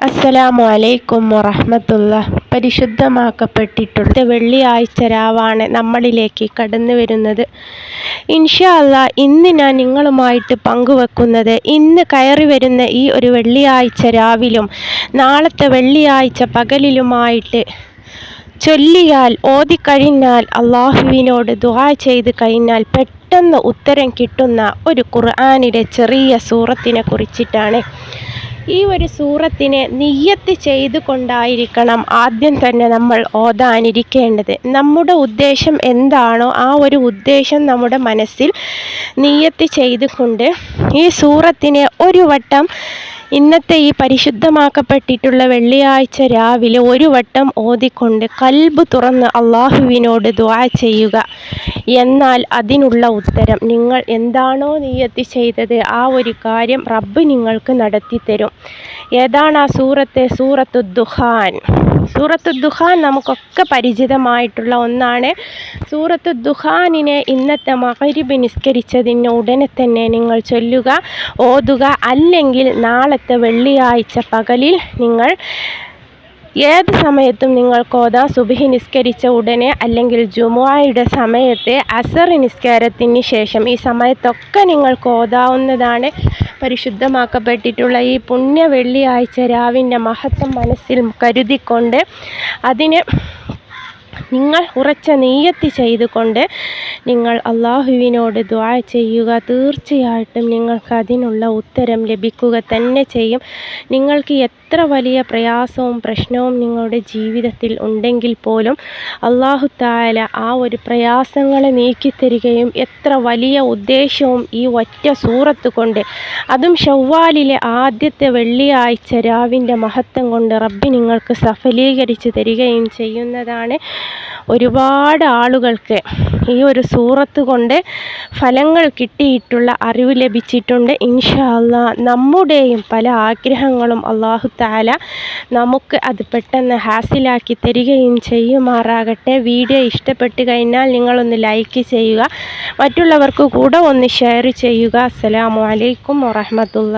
അസ്സലാമു അലൈക്കും വറഹമത്തുള്ള പരിശുദ്ധമാക്കപ്പെട്ടിട്ടുള്ള വെള്ളിയാഴ്ച രാവാണ് നമ്മളിലേക്ക് കടന്നു വരുന്നത്. ഇൻഷാ അല്ല ഇന്ന് ഞാൻ നിങ്ങളുമായിട്ട് പങ്കുവെക്കുന്നത് ഇന്ന് കയറി വരുന്ന ഈ ഒരു വെള്ളിയാഴ്ച രാവിലും നാളത്തെ വെള്ളിയാഴ്ച പകലിലുമായിട്ട് ചൊല്ലിയാൽ ഓതിക്കഴിഞ്ഞാൽ അള്ളാഹുവിനോട് ദുആ ചെയ്ത് കഴിഞ്ഞാൽ പെട്ടെന്ന് ഉത്തരം കിട്ടുന്ന ഒരു ഖുർആാനിലെ ചെറിയ സൂറത്തിനെ കുറിച്ചിട്ടാണ് ഈ ഒരു സൂറത്തിനെ നിയ്യത്ത് ചെയ്തുകൊണ്ടായിരിക്കണം ആദ്യം തന്നെ നമ്മൾ ഓതാനിരിക്കേണ്ടത്. നമ്മുടെ ഉദ്ദേശം എന്താണോ ആ ഒരു ഉദ്ദേശം നമ്മുടെ മനസ്സിൽ നിയ്യത്ത് ചെയ്തുകൊണ്ട് ഈ സൂറത്തിനെ ഒരു വട്ടം ഇന്നത്തെ ഈ പരിശുദ്ധമാക്കപ്പെട്ടിട്ടുള്ള വെള്ളിയാഴ്ച രാവിലെ ഒരു വട്ടം ഓതിക്കൊണ്ട് കൽബ് തുറന്ന് അള്ളാഹുവിനോട് ദ്വാ ചെയ്യുക. എന്നാൽ അതിനുള്ള ഉത്തരം നിങ്ങൾ എന്താണോ നീയത്തി ചെയ്തത് ആ ഒരു കാര്യം റബ്ബ് നിങ്ങൾക്ക് നടത്തിത്തരും. ഏതാണ് ആ സൂറത്തെ? സൂറത്തു ദുഹാൻ. സൂറത്തു ദുഹാൻ നമുക്കൊക്കെ പരിചിതമായിട്ടുള്ള ഒന്നാണ്. സൂറത്തു ദുഹാനിനെ ഇന്നത്തെ മകരിബ് നിസ്കരിച്ചതിന് ഉടനെ തന്നെ നിങ്ങൾ ചൊല്ലുക ഓതുക അല്ലെങ്കിൽ നാളത്തെ വെള്ളിയാഴ്ച പകലിൽ നിങ്ങൾ ഏത് സമയത്തും നിങ്ങൾ കോത സുബഹി നിസ്കരിച്ച ഉടനെ അല്ലെങ്കിൽ ജുമുഅയുടെ സമയത്തെ അസർ നിസ്കാരത്തിന് ശേഷം ഈ സമയത്തൊക്കെ നിങ്ങൾ കോതാവുന്നതാണ് പരിശുദ്ധമാക്കപ്പെട്ടിട്ടുള്ള ഈ പുണ്യ വെള്ളിയാഴ്ച രാവിന്റെ മഹത്വം മനസ്സിൽ കരുതിക്കൊണ്ട് അതിന് നിങ്ങൾ ഉറച്ച നെയ്യത്തി ചെയ്തുകൊണ്ട് നിങ്ങൾ അള്ളാഹുവിനോട് ദ്വാ ചെയ്യുക. തീർച്ചയായിട്ടും നിങ്ങൾക്ക് അതിനുള്ള ഉത്തരം ലഭിക്കുക തന്നെ ചെയ്യും. നിങ്ങൾക്ക് എത്ര വലിയ പ്രയാസവും പ്രശ്നവും നിങ്ങളുടെ ജീവിതത്തിൽ ഉണ്ടെങ്കിൽ പോലും അള്ളാഹു താല ആ ഒരു പ്രയാസങ്ങളെ നീക്കിത്തരികയും എത്ര വലിയ ഉദ്ദേശവും ഈ ഒറ്റ സൂറത്ത് കൊണ്ട് അതും ഷവ്വാലിലെ ആദ്യത്തെ വെള്ളിയാഴ്ച രാവിന്റെ മഹത്വം കൊണ്ട് റബ്ബി നിങ്ങൾക്ക് സഫലീകരിച്ച് തരികയും ചെയ്യുന്നതാണ് ഒരുപാട് ആളുകൾക്ക് ഈ ഒരു സൂറത്ത് കൊണ്ട് ഫലങ്ങൾ കിട്ടിയിട്ടുള്ള അറിവ് ലഭിച്ചിട്ടുണ്ട്. ഇൻഷാല്ല നമ്മുടെയും പല ആഗ്രഹങ്ങളും അള്ളാഹു താല നമുക്ക് അത് പെട്ടെന്ന് ഹാസിലാക്കി തരികയും ചെയ്യുമാറാകട്ടെ. വീഡിയോ ഇഷ്ടപ്പെട്ട് കഴിഞ്ഞാൽ നിങ്ങളൊന്ന് ലൈക്ക് ചെയ്യുക. മറ്റുള്ളവർക്ക് കൂടെ ഒന്ന് ഷെയർ ചെയ്യുക. അസ്സലാമു അലൈക്കും വറഹമത്തുള്ള